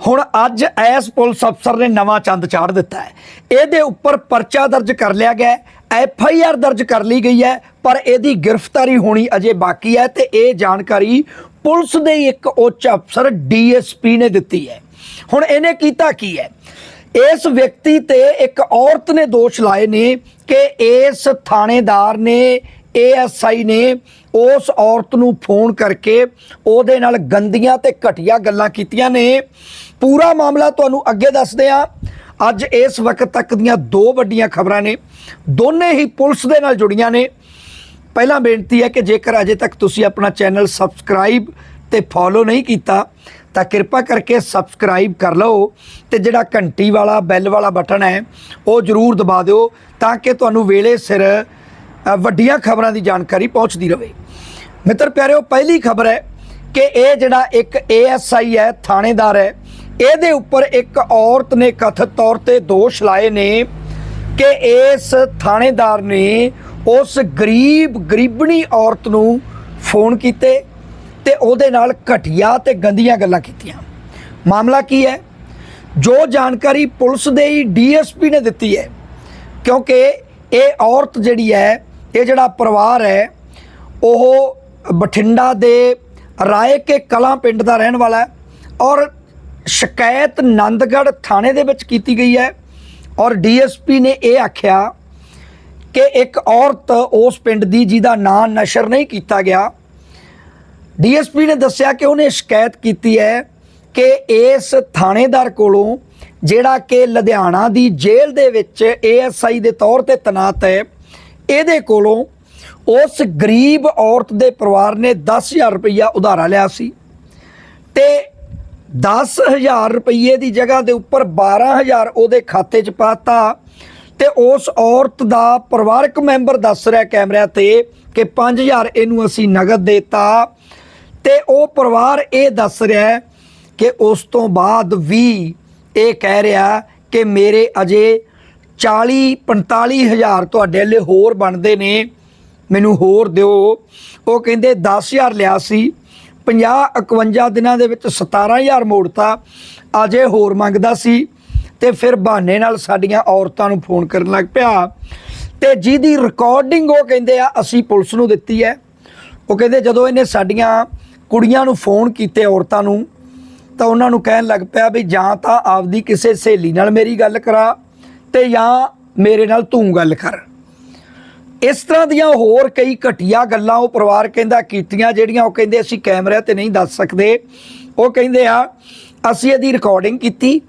ਹੁਣ ਅੱਜ S police ਅਫਸਰ ਨੇ ਨਵਾਂ ਚੰਦ ਚਾੜ ਦਿੱਤਾ ਹੈ। ਇਹਦੇ ਉੱਪਰ ਪਰਚਾ ਦਰਜ ਕਰ ਲਿਆ ਗਿਆ ਐਫ ਆਈ ਆਰ ਦਰਜ ਕਰ ਲਈ ਗਈ ਹੈ, ਪਰ ਇਹਦੀ ਗ੍ਰਿਫਤਾਰੀ ਹੋਣੀ ਅਜੇ ਬਾਕੀ ਹੈ ਤੇ ਇਹ ਜਾਣਕਾਰੀ ਪੁਲਿਸ ਦੇ ਇੱਕ ਉੱਚ ਅਫਸਰ ਡੀਐਸਪੀ ਨੇ ਦਿੱਤੀ ਹੈ। ਹੁਣ ਇਹਨੇ ਕੀਤਾ ਕੀ ਹੈ? ਇਸ ਵਿਅਕਤੀ ਤੇ ਇੱਕ ਔਰਤ ਨੇ ਦੋਸ਼ ਲਾਏ ਨੇ ਕਿ ਇਸ ਥਾਣੇਦਾਰ ਨੇ ਏਐਸਆਈ ਨੇ ਉਸ ਔਰਤ ਨੂੰ ਫੋਨ ਕਰਕੇ ਉਹਦੇ ਨਾਲ ਗੰਦੀਆਂ ਤੇ ਘਟੀਆ ਗੱਲਾਂ ਕੀਤੀਆਂ ਨੇ। ਪੂਰਾ ਮਾਮਲਾ ਤੁਹਾਨੂੰ ਅੱਗੇ ਦੱਸਦੇ ਆ ਅੱਜ ਇਸ ਵਕਤ ਤੱਕ ਦੀਆਂ ਦੋ ਵੱਡੀਆਂ ਖਬਰਾਂ ਨੇ। ਦੋਨੇ ਹੀ ਪੁਲਿਸ ਦੇ ਨਾਲ ਜੁੜੀਆਂ ਨੇ। ਪਹਿਲਾਂ ਬੇਨਤੀ ਹੈ ਕਿ ਜੇਕਰ ਅਜੇ ਤੱਕ ਤੁਸੀਂ ਆਪਣਾ ਚੈਨਲ ਸਬਸਕ੍ਰਾਈਬ ਤੇ ਫੋਲੋ ਨਹੀਂ ਕੀਤਾ, ਤਾਂ ਕਿਰਪਾ ਕਰਕੇ ਸਬਸਕ੍ਰਾਈਬ ਕਰ ਲਓ ਤੇ ਜਿਹੜਾ ਘੰਟੀ ਵਾਲਾ, ਬੈਲ ਵਾਲਾ ਬਟਨ ਹੈ, ਉਹ ਜ਼ਰੂਰ ਦਬਾ ਦਿਓ ਤਾਂ ਕਿ ਤੁਹਾਨੂੰ ਵੇਲੇ ਸਿਰ ਵੱਡੀਆਂ ਖਬਰਾਂ ਦੀ ਜਾਣਕਾਰੀ ਪਹੁੰਚਦੀ ਰਹੇ। ਮਿੱਤਰ ਪਿਆਰਿਓ, ਪਹਿਲੀ ਖਬਰ ਹੈ ਕਿ ਇਹ ਜਿਹੜਾ ਇੱਕ ਏਐਸਆਈ ਹੈ, ਥਾਣੇਦਾਰ ਹੈ ਇਹਦੇ ਉੱਪਰ ਇੱਕ ਔਰਤ ਨੇ ਕਥਿਤ ਤੌਰ ਤੇ ਦੋਸ਼ ਲਾਏ ਨੇ ਕਿ ਇਸ ਥਾਣੇਦਾਰ ਨੇ ਉਸ ਗਰੀਬ, ਗਰੀਬਣੀ ਔਰਤ ਨੂੰ ਫੋਨ ਕੀਤੇ ਤੇ ਉਹਦੇ ਨਾਲ ਘਟੀਆ ਤੇ ਗੰਦੀਆਂ ਗੱਲਾਂ ਕੀਤੀਆਂ। ਮਾਮਲਾ ਕੀ ਹੈ? ਜੋ ਜਾਣਕਾਰੀ ਪੁਲਿਸ ਦੇ ਹੀ ਡੀਐਸਪੀ ਨੇ ਦਿੱਤੀ ਹੈ, ਕਿਉਂਕਿ ਇਹ ਔਰਤ ਜਿਹੜੀ ਹੈ, ਇਹ ਜਿਹੜਾ ਪਰਿਵਾਰ ਹੈ, ਉਹ ਬਠਿੰਡਾ ਦੇ ਰਾਏ ਕੇ ਕਲਾਂ ਪਿੰਡ ਦਾ ਰਹਿਣ ਵਾਲਾ ਹੈ ਔਰ ਸ਼ਿਕਾਇਤ ਨੰਦਗੜ੍ਹ ਥਾਣੇ ਦੇ ਵਿੱਚ ਕੀਤੀ ਗਈ ਹੈ ਔਰ ਡੀਐਸਪੀ ਨੇ ਇਹ ਆਖਿਆ ਕਿ ਇੱਕ ਔਰਤ ਉਸ ਪਿੰਡ ਦੀ ਜਿਹਦਾ ਨਾਂ ਨਸ਼ਰ ਨਹੀਂ ਕੀਤਾ ਗਿਆ। ਡੀਐਸਪੀ ਨੇ ਦੱਸਿਆ ਕਿ ਉਹਨੇ ਸ਼ਿਕਾਇਤ ਕੀਤੀ ਹੈ ਕਿ ਇਸ ਥਾਣੇਦਾਰ ਕੋਲੋਂ ਜਿਹੜਾ ਕਿ ਲੁਧਿਆਣਾ ਦੀ ਜੇਲ੍ਹ ਦੇ ਵਿੱਚ ਏਐਸਆਈ ਦੇ ਤੌਰ ਤੇ ਤਨਾਤ ਹੈ, ਇਹਦੇ ਕੋਲੋਂ ਉਸ ਗਰੀਬ ਔਰਤ ਦੇ ਪਰਿਵਾਰ ਨੇ 10000 ਰੁਪਈਆ ਉਧਾਰਾ ਲਿਆ ਸੀ। ਤੇ 10000 ਰੁਪਏ ਦੀ ਜਗ੍ਹਾ ਦੇ ਉੱਪਰ 12000 ਉਹਦੇ ਖਾਤੇ 'ਚ ਪਾਤਾ ਤੇ ਉਸ ਔਰਤ ਦਾ ਪਰਿਵਾਰਕ ਮੈਂਬਰ ਦੱਸ ਰਿਹਾ ਕੈਮਰਿਆਂ ਤੇ ਕਿ 5000 ਇਹਨੂੰ ਅਸੀਂ ਨਗਦ ਦੇਤਾ ਤੇ ਉਹ ਪਰਿਵਾਰ ਇਹ ਦੱਸ ਰਿਹਾ ਕਿ ਉਸ ਤੋਂ ਬਾਅਦ ਵੀ ਇਹ ਕਹਿ ਰਿਹਾ ਕਿ ਮੇਰੇ ਅਜੇ 40 45000 ਤੁਹਾਡੇ ਲਈ ਹੋਰ ਬਣਦੇ ਨੇ, ਮੈਨੂੰ ਹੋਰ ਦਿਓ। ਉਹ ਕਹਿੰਦੇ 10000 ਲਿਆ ਸੀ। 50 51 ਦਿਨਾਂ ਦੇ ਵਿੱਚ 17000 ਮੋੜਤਾ, ਅਜੇ ਹੋਰ ਮੰਗਦਾ ਸੀ ਤੇ ਫਿਰ ਬਹਾਨੇ ਨਾਲ ਸਾਡੀਆਂ ਔਰਤਾਂ ਨੂੰ ਫੋਨ ਕਰਨ ਲੱਗ ਪਿਆ। ਤੇ ਜਿਹਦੀ ਰਿਕਾਰਡਿੰਗ ਉਹ ਕਹਿੰਦੇ ਆ, ਅਸੀਂ ਪੁਲਿਸ ਨੂੰ ਦਿੱਤੀ ਹੈ। ਉਹ ਕਹਿੰਦੇ ਜਦੋਂ ਇਹਨੇ ਸਾਡੀਆਂ ਕੁੜੀਆਂ ਨੂੰ ਫੋਨ ਕੀਤੇ ਔਰਤਾਂ ਨੂੰ, ਤਾਂ ਉਹਨਾਂ ਨੂੰ ਕਹਿਣ ਲੱਗ ਪਿਆ ਵੀ ਜਾਂ ਤਾਂ ਆਪਦੀ ਕਿਸੇ ਸਹੇਲੀ ਨਾਲ ਮੇਰੀ ਗੱਲ ਕਰਾ ਤੇ ਜਾਂ ਮੇਰੇ ਨਾਲ ਤੂੰ ਗੱਲ ਕਰ। ਇਸ ਤਰ੍ਹਾਂ ਦੀਆਂ ਹੋਰ ਕਈ ਘਟੀਆ ਗੱਲਾਂ ਉਹ ਪਰਿਵਾਰ ਕਹਿੰਦਾ ਕੀਤੀਆਂ, ਜਿਹੜੀਆਂ ਉਹ ਕਹਿੰਦੇ ਅਸੀਂ ਕੈਮਰੇ ਤੇ ਨਹੀਂ ਦੱਸ ਸਕਦੇ। ਉਹ ਕਹਿੰਦੇ ਆ, ਅਸੀਂ ਇਹਦੀ ਰਿਕਾਰਡਿੰਗ ਕੀਤੀ,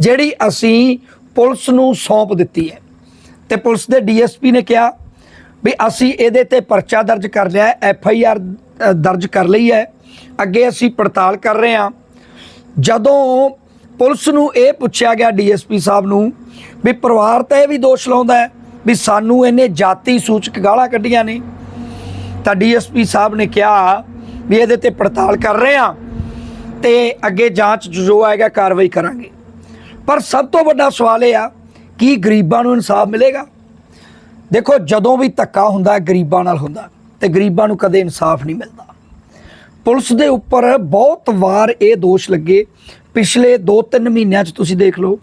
ਜਿਹੜੀ ਅਸੀਂ ਪੁਲਿਸ ਨੂੰ ਸੌਂਪ ਦਿੱਤੀ ਹੈ। ਤੇ ਪੁਲਿਸ ਦੇ ਡੀਐਸਪੀ ਨੇ ਕਿਹਾ ਵੀ ਅਸੀਂ ਇਹਦੇ ਤੇ ਪਰਚਾ ਦਰਜ ਕਰ ਲਿਆ ਹੈ, ਐਫ ਆਈ ਆਰ ਦਰਜ ਕਰ ਲਈ ਹੈ। ਅੱਗੇ ਅਸੀਂ ਪੜਤਾਲ ਕਰ ਰਹੇ ਹਾਂ। ਜਦੋਂ ਪੁਲਿਸ ਨੂੰ ਇਹ ਪੁੱਛਿਆ ਗਿਆ ਡੀਐਸਪੀ ਸਾਹਿਬ ਨੂੰ ਵੀ ਪਰਿਵਾਰ ਤਾਂ ਇਹ ਵੀ ਦੋਸ਼ ਲਾਉਂਦਾ ਹੈ ਵੀ ਸਾਨੂੰ ਇਹਨੇ ਜਾਤੀ ਸੂਚਕ ਗਾਲਾਂ ਕੱਢੀਆਂ ਨੇ। ਤਾਂ ਡੀਐਸਪੀ ਸਾਹਿਬ ਨੇ ਕਿਹਾ ਵੀ ਇਹਦੇ ਤੇ ਪੜਤਾਲ ਕਰ ਰਹੇ ਹਾਂ ਤੇ ਅੱਗੇ ਜਾਂਚ ਜੋ ਆਏਗਾ ਕਾਰਵਾਈ ਕਰਾਂਗੇ। ਪਰ ਸਭ ਤੋਂ ਵੱਡਾ ਸਵਾਲ ਇਹ ਆ ਕੀ ਗਰੀਬਾਂ ਨੂੰ ਇਨਸਾਫ ਮਿਲੇਗਾ? ਦੇਖੋ, ਜਦੋਂ ਵੀ ਧੱਕਾ ਹੁੰਦਾ, ਗਰੀਬਾਂ ਨਾਲ ਹੁੰਦਾ ਤੇ ਗਰੀਬਾਂ ਨੂੰ ਕਦੇ ਇਨਸਾਫ ਨਹੀਂ ਮਿਲਦਾ। ਪੁਲਿਸ ਦੇ ਉੱਪਰ ਬਹੁਤ ਵਾਰ ਇਹ ਦੋਸ਼ ਲੱਗੇ। ਪਿਛਲੇ 2-3 ਮਹੀਨਿਆਂ 'ਚ ਤੁਸੀਂ ਦੇਖ ਲਓ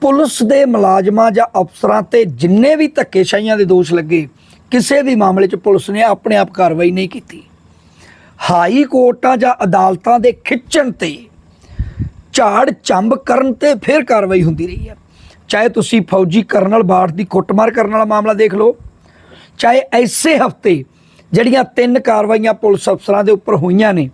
ਪੁਲਿਸ ਦੇ ਮੁਲਾਜ਼ਮਾਂ ਜਾਂ ਅਫਸਰਾਂ ਤੇ ਜਿੰਨੇ ਵੀ ਧੱਕੇਸ਼ਾਹੀਆਂ ਦੇ ਦੋਸ਼ ਲੱਗੇ, ਕਿਸੇ ਵੀ ਮਾਮਲੇ 'ਚ ਪੁਲਿਸ ਨੇ ਆਪਣੇ ਆਪ ਕਾਰਵਾਈ ਨਹੀਂ ਕੀਤੀ। ਹਾਈ ਕੋਰਟਾਂ ਜਾਂ ਅਦਾਲਤਾਂ ਦੇ ਖਿੱਚਣ ਤੇ ਝਾੜ ਚੰਬ ਕਰਨ ਤੇ ਫਿਰ ਕਾਰਵਾਈ ਹੁੰਦੀ ਰਹੀ ਹੈ। ਚਾਹੇ ਤੁਸੀਂ ਫੌਜੀ ਕਰਨਲ ਬਾਠ ਦੀ ਕੁੱਟਮਾਰ ਕਰਨ ਵਾਲਾ ਮਾਮਲਾ ਦੇਖ ਲਓ, ਚਾਹੇ ਐਸੇ ਹਫ਼ਤੇ ਜਿਹੜੀਆਂ ਤਿੰਨ ਕਾਰਵਾਈਆਂ ਪੁਲਿਸ ਅਫਸਰਾਂ ਦੇ ਉੱਪਰ ਹੋਈਆਂ ਨੇ,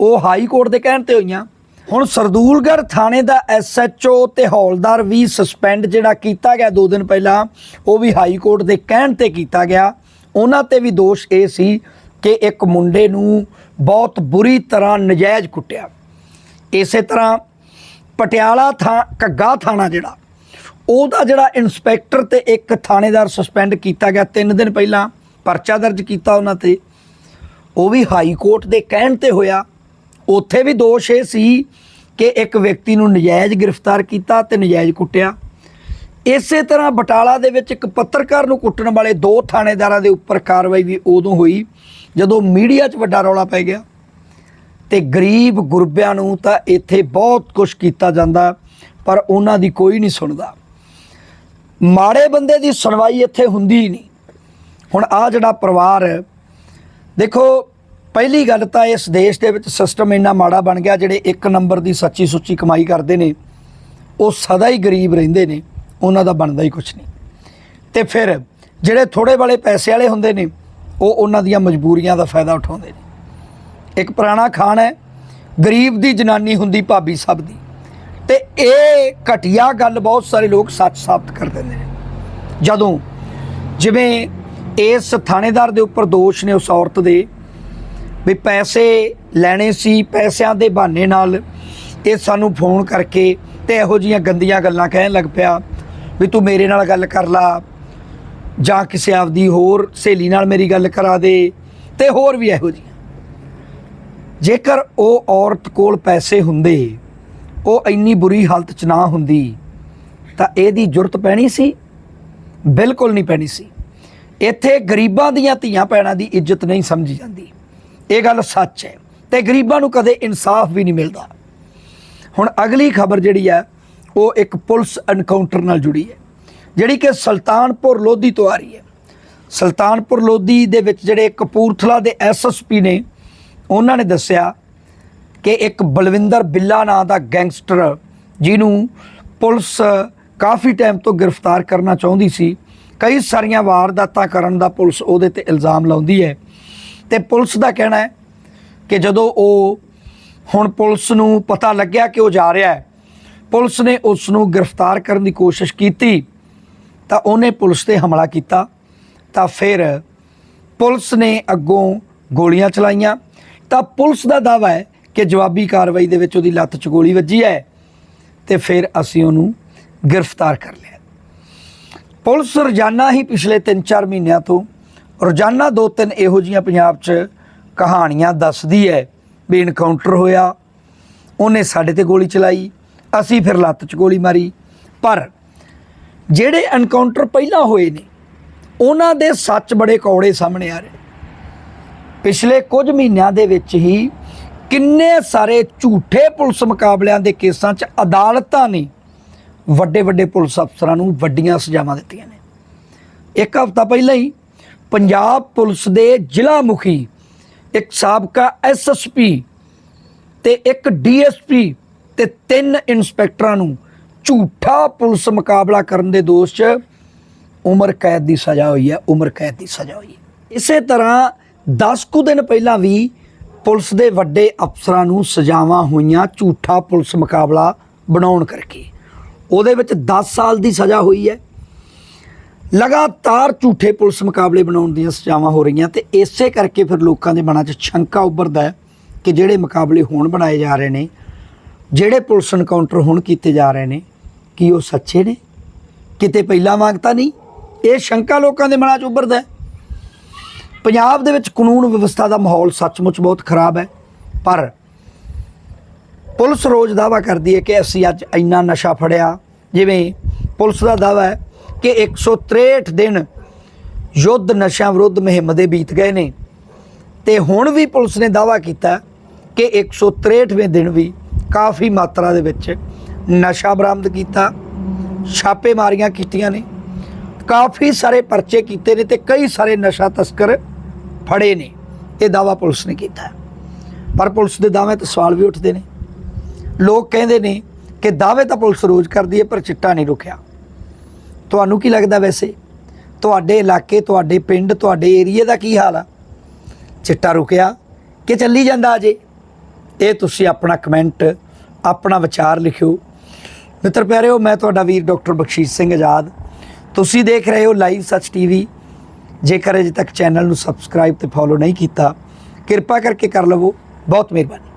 ਉਹ ਹਾਈ ਕੋਰਟ ਦੇ ਕਹਿਣ ਤੇ ਹੋਈਆਂ। ਹੁਣ ਸਰਦੂਲਗੜ੍ਹ ਥਾਣੇ ਦਾ ਐਸਐਚਓ ਤੇ ਹੌਲਦਾਰ ਵੀ ਸਸਪੈਂਡ ਜਿਹੜਾ ਕੀਤਾ ਗਿਆ ਦੋ ਦਿਨ ਪਹਿਲਾਂ, ਉਹ ਵੀ ਹਾਈ ਕੋਰਟ ਦੇ ਕਹਿਣ ਤੇ ਕੀਤਾ ਗਿਆ। ਉਹਨਾਂ ਤੇ ਵੀ ਦੋਸ਼ ਇਹ ਸੀ ਕਿ ਇੱਕ ਮੁੰਡੇ ਨੂੰ ਬਹੁਤ ਬੁਰੀ ਤਰ੍ਹਾਂ ਨਜਾਇਜ਼ ਕੁੱਟਿਆ। ਇਸੇ ਤਰ੍ਹਾਂ ਪਟਿਆਲਾ ਥਾਂ, ਘੱਗਾ ਥਾਣਾ ਜਿਹੜਾ, ਉਹਦਾ ਜਿਹੜਾ ਇਨਸਪੈਕਟਰ ਤੇ ਇੱਕ ਥਾਣੇਦਾਰ ਸਸਪੈਂਡ ਕੀਤਾ ਗਿਆ 3 ਦਿਨ ਪਹਿਲਾਂ, ਪਰਚਾ ਦਰਜ ਕੀਤਾ ਉਹਨਾਂ ਤੇ। ਉਹ ਵੀ ਹਾਈ ਕੋਰਟ ਦੇ ਕਹਿਣ ਤੇ ਹੋਇਆ। ਉੱਥੇ ਵੀ ਦੋਸ਼ ਇਹ ਸੀ ਕਿ ਇੱਕ ਵਿਅਕਤੀ ਨੂੰ ਨਜਾਇਜ਼ ਗ੍ਰਿਫਤਾਰ ਕੀਤਾ ਤੇ ਨਜਾਇਜ਼ ਕੁੱਟਿਆ। ਇਸੇ ਤਰ੍ਹਾਂ ਬਟਾਲਾ ਦੇ ਵਿੱਚ ਇੱਕ ਪੱਤਰਕਾਰ ਨੂੰ ਕੁੱਟਣ ਵਾਲੇ ਦੋ ਥਾਣੇਦਾਰਾਂ ਦੇ ਉੱਪਰ ਕਾਰਵਾਈ ਵੀ ਉਦੋਂ ਹੋਈ, ਜਦੋਂ ਮੀਡੀਆ 'ਚ ਵੱਡਾ ਰੌਲਾ ਪੈ ਗਿਆ। ਤੇ ਗਰੀਬ ਗੁਰਬਿਆਂ ਨੂੰ ਤਾਂ ਇੱਥੇ ਬਹੁਤ ਕੁਝ ਕੀਤਾ ਜਾਂਦਾ, ਪਰ ਉਹਨਾਂ ਦੀ ਕੋਈ ਨਹੀਂ ਸੁਣਦਾ। ਮਾੜੇ ਬੰਦੇ ਦੀ ਸੁਣਵਾਈ ਇੱਥੇ ਹੁੰਦੀ ਹੀ ਨਹੀਂ। ਹੁਣ ਆ ਜਿਹੜਾ ਪਰਿਵਾਰ ਦੇਖੋ ਪਹਿਲੀ ਗੱਲ ਤਾਂ ਇਸ ਦੇਸ਼ ਦੇ ਵਿੱਚ ਸਿਸਟਮ ਇੰਨਾ ਮਾੜਾ ਬਣ ਗਿਆ, ਜਿਹੜੇ ਇੱਕ ਨੰਬਰ ਦੀ ਸੱਚੀ ਸੁੱਚੀ ਕਮਾਈ ਕਰਦੇ ਨੇ, ਉਹ ਸਦਾ ਹੀ ਗਰੀਬ ਰਹਿੰਦੇ ਨੇ, ਉਹਨਾਂ ਦਾ ਬਣਦਾ ਹੀ ਕੁਝ ਨਹੀਂ। ਤੇ ਫਿਰ ਜਿਹੜੇ ਥੋੜੇ ਵਾਲੇ ਪੈਸੇ ਵਾਲੇ ਹੁੰਦੇ ਨੇ, ਉਹ ਉਹਨਾਂ ਦੀਆਂ ਮਜਬੂਰੀਆਂ ਦਾ ਫਾਇਦਾ ਉਠਾਉਂਦੇ ਨੇ। ਇੱਕ ਪੁਰਾਣਾ ਖਾਨ ਹੈ, ਗਰੀਬ ਦੀ ਜਨਾਨੀ ਹੁੰਦੀ ਭਾਬੀ ਸਭ ਦੀ। ਤੇ ਇਹ ਘਟੀਆ ਗੱਲ ਬਹੁਤ ਸਾਰੇ ਲੋਕ ਸੱਚ ਸਾਬਤ ਕਰ ਦਿੰਦੇ ਨੇ। ਜਦੋਂ ਜਿਵੇਂ ਇਸ ਥਾਣੇਦਾਰ ਦੇ ਉੱਪਰ ਦੋਸ਼ ਨੇ ਉਸ ਔਰਤ ਦੇ ਵੀ ਪੈਸੇ ਲੈਣੇ ਸੀ, ਪੈਸਿਆਂ ਦੇ ਬਹਾਨੇ ਨਾਲ ਇਹ ਸਾਨੂੰ ਫੋਨ ਕਰਕੇ ਤੇ ਇਹੋ ਜੀਆਂ ਗੰਦੀਆਂ ਗੱਲਾਂ ਕਹਿਣ ਲੱਗ ਪਿਆ ਵੀ ਤੂੰ ਮੇਰੇ ਨਾਲ ਗੱਲ ਕਰ ਲਾ, ਜਾਂ ਕਿਸੇ ਆਪਦੀ ਹੋਰ ਸਹੇਲੀ ਨਾਲ ਮੇਰੀ ਗੱਲ ਕਰਾ ਦੇ, ਤੇ ਹੋਰ ਵੀ ਇਹੋ ਜਿਹੀਆਂ ਜੇਕਰ ਉਹ ਔਰਤ ਕੋਲ ਪੈਸੇ ਹੁੰਦੇ, ਉਹ ਇੰਨੀ ਬੁਰੀ ਹਾਲਤ 'ਚ ਨਾ ਹੁੰਦੀ, ਤਾਂ ਇਹਦੀ ਜ਼ਰੂਰਤ ਪੈਣੀ ਸੀ? ਬਿਲਕੁਲ ਨਹੀਂ ਪੈਣੀ ਸੀ। ਇੱਥੇ ਗਰੀਬਾਂ ਦੀਆਂ ਧੀਆਂ ਭੈਣਾਂ ਦੀ ਇੱਜ਼ਤ ਨਹੀਂ ਸਮਝੀ ਜਾਂਦੀ। ਇਹ ਗੱਲ ਸੱਚ ਹੈ ਤੇ ਗਰੀਬਾਂ ਨੂੰ ਕਦੇ ਇਨਸਾਫ ਵੀ ਨਹੀਂ ਮਿਲਦਾ। ਹੁਣ ਅਗਲੀ ਖਬਰ ਜਿਹੜੀ ਹੈ, ਉਹ ਇੱਕ ਪੁਲਿਸ ਐਨਕਾਊਂਟਰ ਨਾਲ ਜੁੜੀ ਹੈ, ਜਿਹੜੀ ਕਿ ਸੁਲਤਾਨਪੁਰ ਲੋਧੀ ਤੋਂ ਆ ਰਹੀ ਹੈ। ਸੁਲਤਾਨਪੁਰ ਲੋਧੀ ਦੇ ਵਿੱਚ ਜਿਹੜੇ ਕਪੂਰਥਲਾ ਦੇ ਐਸਐਸਪੀ ਨੇ, ਉਹਨਾਂ ਨੇ ਦੱਸਿਆ ਕਿ ਇੱਕ ਬਲਵਿੰਦਰ ਬਿੱਲਾ ਨਾਂ ਦਾ ਗੈਂਗਸਟਰ ਜਿਹਨੂੰ ਪੁਲਿਸ ਕਾਫੀ ਟਾਈਮ ਤੋਂ ਗ੍ਰਿਫਤਾਰ ਕਰਨਾ ਚਾਹੁੰਦੀ ਸੀ, ਕਈ ਸਾਰੀਆਂ ਵਾਰਦਾਤਾਂ ਕਰਨ ਦਾ ਪੁਲਿਸ ਉਹਦੇ ਤੇ ਇਲਜ਼ਾਮ ਲਾਉਂਦੀ ਹੈ। ਤੇ ਪੁਲਿਸ ਦਾ ਕਹਿਣਾ ਹੈ ਕਿ ਜਦੋਂ ਉਹ ਹੁਣ ਪੁਲਿਸ ਨੂੰ ਪਤਾ ਲੱਗਿਆ ਕਿ ਉਹ ਜਾ ਰਿਹਾ ਹੈ, ਪੁਲਿਸ ਨੇ ਉਸ ਨੂੰ ਗ੍ਰਿਫਤਾਰ ਕਰਨ ਦੀ ਕੋਸ਼ਿਸ਼ ਕੀਤੀ, ਤਾਂ ਉਹਨੇ ਪੁਲਿਸ ਤੇ ਹਮਲਾ ਕੀਤਾ। ਤਾਂ ਫਿਰ ਪੁਲਿਸ ਨੇ ਅੱਗੋਂ ਗੋਲੀਆਂ ਚਲਾਈਆਂ। ਤਾਂ ਪੁਲਿਸ ਦਾ ਦਾਵਾ ਹੈ ਕਿ ਜਵਾਬੀ ਕਾਰਵਾਈ ਦੇ ਵਿੱਚ ਉਹਦੀ ਲੱਤ 'ਚ ਗੋਲੀ ਵੱਜੀ ਹੈ ਤੇ ਫਿਰ ਅਸੀਂ ਉਹਨੂੰ ਗ੍ਰਿਫਤਾਰ ਕਰ ਲਿਆ। ਪੁਲਿਸ ਰੋਜ਼ਾਨਾ ਹੀ ਪਿਛਲੇ 3-4 ਮਹੀਨਿਆਂ ਤੋਂ ਰੋਜ਼ਾਨਾ ਦੋ ਤਿੰਨ ਇਹੋ ਜੀਆਂ ਪੰਜਾਬ 'ਚ ਕਹਾਣੀਆਂ ਦੱਸਦੀ ਹੈ ਵੀ ਇਨਕਾਊਂਟਰ ਹੋਇਆ। ਉਹਨੇ ਸਾਡੇ ਤੇ ਗੋਲੀ ਚਲਾਈ, ਅਸੀਂ ਫਿਰ ਲੱਤ 'ਚ ਗੋਲੀ ਮਾਰੀ। ਪਰ ਜਿਹੜੇ ਐਨਕਾਊਂਟਰ ਪਹਿਲਾਂ ਹੋਏ ਨੇ, ਉਹਨਾਂ ਦੇ ਸੱਚ ਬੜੇ ਕੌੜੇ ਸਾਹਮਣੇ ਆ ਰਹੇ। ਪਿਛਲੇ ਕੁਝ ਮਹੀਨਿਆਂ ਦੇ ਵਿੱਚ ਹੀ ਕਿੰਨੇ ਸਾਰੇ ਝੂਠੇ ਪੁਲਿਸ ਮੁਕਾਬਲਿਆਂ ਦੇ ਕੇਸਾਂ 'ਚ ਅਦਾਲਤਾਂ ਨੇ ਵੱਡੇ ਵੱਡੇ ਪੁਲਿਸ ਅਫਸਰਾਂ ਨੂੰ ਵੱਡੀਆਂ ਸਜ਼ਾਵਾਂ ਦਿੱਤੀਆਂ ਨੇ। ਇੱਕ ਹਫ਼ਤਾ ਪਹਿਲਾਂ ਹੀ ਪੰਜਾਬ ਪੁਲਿਸ ਦੇ ਜ਼ਿਲ੍ਹਾ ਮੁਖੀ, ਇੱਕ ਸਾਬਕਾ ਐਸਐਸਪੀ ਤੇ ਇੱਕ ਡੀਐਸਪੀ ਤੇ ਤਿੰਨ ਇੰਸਪੈਕਟਰਾਂ ਨੂੰ ਝੂਠਾ ਪੁਲਿਸ ਮੁਕਾਬਲਾ ਕਰਨ ਦੇ ਦੋਸ਼ 'ਚ ਉਮਰ ਕੈਦ ਦੀ ਸਜ਼ਾ ਹੋਈ ਹੈ, ਉਮਰ ਕੈਦ ਦੀ ਸਜ਼ਾ ਹੋਈ ਹੈ। ਇਸੇ ਤਰ੍ਹਾਂ 10 ਕੁ ਦਿਨ ਪਹਿਲਾਂ ਵੀ ਪੁਲਿਸ ਦੇ ਵੱਡੇ ਅਫਸਰਾਂ ਨੂੰ ਸਜ਼ਾਵਾਂ ਹੋਈਆਂ ਝੂਠਾ ਪੁਲਿਸ ਮੁਕਾਬਲਾ ਬਣਾਉਣ ਕਰਕੇ। ਉਹਦੇ ਵਿੱਚ 10 ਸਾਲ ਦੀ ਸਜ਼ਾ ਹੋਈ ਹੈ ਲਗਾਤਾਰ ਝੂਠੇ ਪੁਲਿਸ ਮੁਕਾਬਲੇ ਬਣਾਉਣ ਦੀਆਂ ਸਜ਼ਾਵਾਂ ਹੋ ਰਹੀਆਂ ਤੇ ਇਸੇ ਕਰਕੇ ਫਿਰ ਲੋਕਾਂ ਦੇ ਮਨਾਂ 'ਚ ਸ਼ੰਕਾ ਉੱਭਰਦਾ ਹੈ ਕਿ ਜਿਹੜੇ ਮੁਕਾਬਲੇ ਹੋਣ ਬਣਾਏ ਜਾ ਰਹੇ ਨੇ, ਜਿਹੜੇ ਪੁਲਿਸ ਐਨਕਾਊਂਟਰ ਹੁਣ ਕੀਤੇ ਜਾ ਰਹੇ ਨੇ, ਕੀ ਉਹ ਸੱਚੇ ਨੇ? ਕਿਤੇ ਪਹਿਲਾਂ ਵਾਂਗ ਤਾਂ ਨਹੀਂ? ਇਹ ਸ਼ੰਕਾ ਲੋਕਾਂ ਦੇ ਮਨਾਂ 'ਚ ਉੱਭਰਦਾ ਹੈ। ਪੰਜਾਬ ਦੇ ਵਿੱਚ ਕਾਨੂੰਨ ਵਿਵਸਥਾ ਦਾ ਮਾਹੌਲ ਸੱਚਮੁੱਚ ਬਹੁਤ ਖਰਾਬ ਹੈ, ਪਰ ਪੁਲਿਸ ਰੋਜ਼ ਦਾਵਾ ਕਰਦੀ ਹੈ ਕਿ ਅਸੀਂ ਅੱਜ ਇੰਨਾ ਨਸ਼ਾ ਫੜਿਆ, ਜਿਵੇਂ ਪੁਲਿਸ ਦਾ ਦਾਵਾ ਹੈ ਕਿ 163 ਦਿਨ ਯੁੱਧ ਨਸ਼ਾ ਵਿਰੁੱਧ ਮੁਹਿੰਮ ਦੇ ਬੀਤ ਗਏ ਨੇ। ਤੇ ਹੁਣ ਵੀ ਪੁਲਿਸ ਨੇ ਦਾਵਾ ਕੀਤਾ ਕਿ 163ਵੇਂ ਦਿਨ ਵੀ ਕਾਫੀ ਮਾਤਰਾ ਦੇ ਵਿੱਚ ਨਸ਼ਾ ਬਰਾਮਦ ਕੀਤਾ ਛਾਪੇਮਾਰੀਆਂ ਕੀਤੀਆਂ ਨੇ, ਕਾਫੀ ਸਾਰੇ ਪਰਚੇ ਕੀਤੇ ਨੇ ਤੇ ਕਈ ਸਾਰੇ ਨਸ਼ਾ ਤਸਕਰ ਫੜੇ ਨੇ, ਇਹ ਦਾਵਾ ਪੁਲਿਸ ਨੇ ਕੀਤਾ ਪਰ ਪੁਲਿਸ ਦੇ ਦਾਅਵੇ ਤੇ ਸਵਾਲ ਵੀ ਉੱਠਦੇ ਨੇ। ਲੋਕ ਕਹਿੰਦੇ ਨੇ ਕਿ ਦਾਅਵੇ ਤਾਂ ਪੁਲਿਸ ਰੋਜ਼ ਕਰਦੀ ਹੈ, ਪਰ ਚਿੱਟਾ ਨਹੀਂ ਰੁਕਿਆ। ਤੁਹਾਨੂੰ ਕੀ ਲੱਗਦਾ ਵੈਸੇ? ਤੁਹਾਡੇ ਇਲਾਕੇ, ਤੁਹਾਡੇ ਪਿੰਡ, ਤੁਹਾਡੇ ਏਰੀਏ ਦਾ ਕੀ ਹਾਲ ਆ? ਚਿੱਟਾ ਰੁਕਿਆ ਕਿ ਚੱਲੀ ਜਾਂਦਾ ਅਜੇ? ਇਹ ਤੁਸੀਂ ਆਪਣਾ ਕਮੈਂਟ, ਆਪਣਾ ਵਿਚਾਰ ਲਿਖਿਓ। ਮਿੱਤਰ ਪਿਆਰਿਓ, ਮੈਂ ਤੁਹਾਡਾ ਵੀਰ ਡਾਕਟਰ ਬਖਸ਼ੀਸ਼ ਸਿੰਘ ਆਜ਼ਾਦ। ਤੁਸੀਂ ਦੇਖ ਰਹੇ ਹੋ ਲਾਈਵ ਸੱਚ ਟੀਵੀ। ਜੇਕਰ ਅਜੇ ਤੱਕ ਚੈਨਲ ਨੂੰ ਸਬਸਕ੍ਰਾਈਬ ਤੇ ਫੋਲੋ ਨਹੀਂ ਕੀਤਾ, ਕਿਰਪਾ ਕਰਕੇ ਕਰ ਲਵੋ। ਬਹੁਤ ਮਿਹਰਬਾਨੀ।